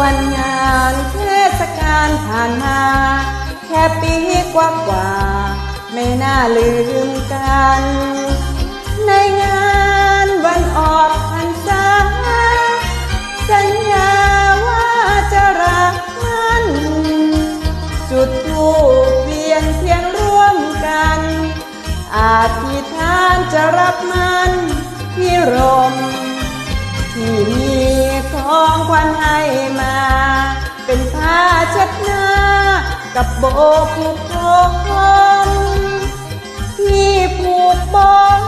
วันงานเทศกาลผ่านมา แค่ปีกว่ากว่า ไม่น่าลืมกัน ในงานวันออกพรรษา สัญญาว่าจะรักมัน จุดทูปเวียนเทียนร่วมกัน อาธิษฐานจะรับมันพิรม กับโบผูกผมที่ผูกโบ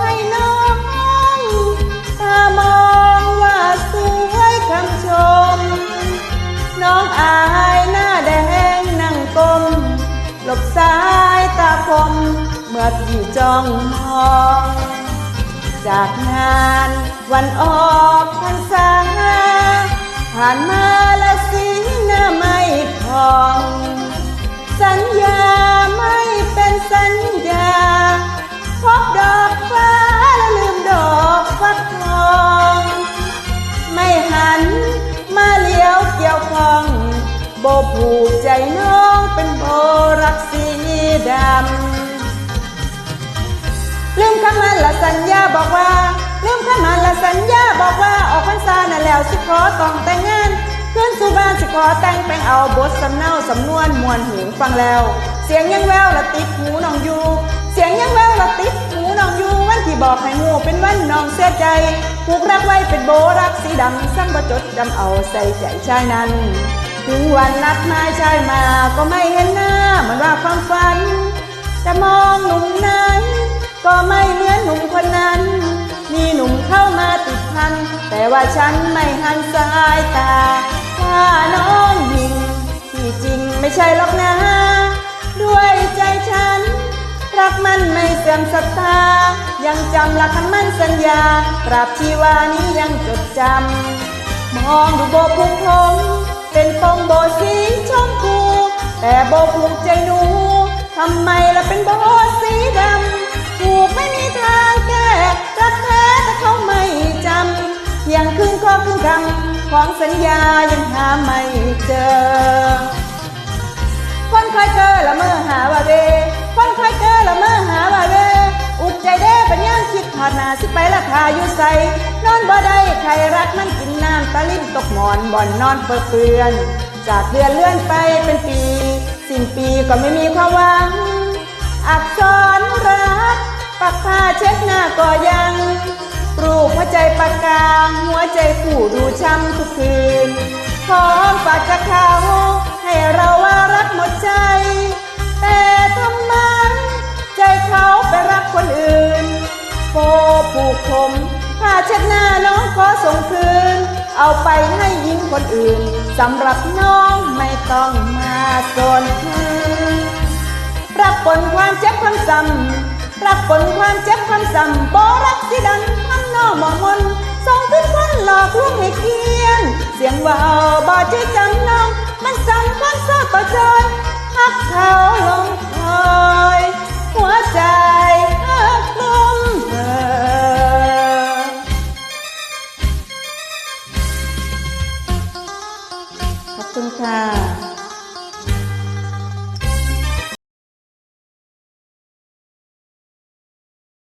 ให้น้องตามองว่าสวยคำชม น้องอายหน้าแดงนั่งกลมหลบสายตาคม เมื่อพี่จ้องมอง จากงานวันออกพรรษาผ่านมาและสีหน้าไม่พอ ผูกใจน้องเป็นโบรักสีดำลืมคำมันละสัญญาบอกว่าลืมคำมันละสัญญาบอกว่าออกพรรษาน่ะแล้วสิขอต้องแต่งงานขึ้นสู่บ้านสิขอแต่งแปลงเอาบทสำเนาสำนวนมวลหูฟังแล้ว เสียงยังแววละติดหูน้องอยู่ เสียงยังแววละติดหูน้องอยู่วันที่บอกให้งูเป็นวันน้องเสียใจผูกรักไว้เป็นโบรักสีดำซ้ำบ่จดจำเอาใส่ใจชายนั้น ถึงวันนัดหมายชายมาก็ไม่เห็นหน้าเหมือนว่าความฝัน จะมองหนุ่มไหนก็ไม่เหมือนหนุ่มคนนั้น มีหนุ่มเข้ามาติดพัน แต่ว่าฉันไม่หันสายตาถ้าน้องยิงที่จริงไม่ใช่หรอกนะ ด้วยใจฉัน รักมันไม่เสื่อมศรัทธา ยังจำหลักคำมั่นสัญญาตราบชีวานี้ยังจดจำ มองดูโบผูกผม เป็นฟองโบสีชมพู แต่โบผูกใจหนู ทำไมล่ะเป็นโบสีดำผูกไม่มีทางแก้รักแท้แต่เขาไม่จำเพียงครึ่งข้อครึ่งคำของสัญญายังหาไม่เจอ คนคอยเจอละเมื่อหาว่าเวคนคอยเจอละเมื่อหาว่าเวอุกใจเด้ปัญญางคิดถอดหน้าสิไปละทาอยู่ใสนอนบ่ได้ใครรักมัน ตะลิ่มตกหมอนบ่อนนอนเปื้อเปือน จากเดือนเลื่อนไปเป็นปี สิ้นปีก็ไม่มีความหวัง อักษรรักปักผ้าเช็ดหน้าก็ยังปลูกหัวใจปากกาหัวใจผู้ดูช้ำทุกคืนขอฝากจากเขาให้เราว่ารักหมดใจ แต่ทำไมใจเขาไปรักคนอื่นโฟผูกผมผ้าเช็ดหน้าน้องขอส่งคืน เอาไปให้หญิงคนอื่นสำหรับน้องไม่ต้องมาสนรับผลความเจ็บความซ้ำรับผลความเจ็บความซ้ำบรักสิดันทำนอมองมนส่งขึ้นคนหลอกลวงให้เคียง เสียงว่าบอใจจำน้องมันสั่งความซาต่อจอยหักเขาลง 三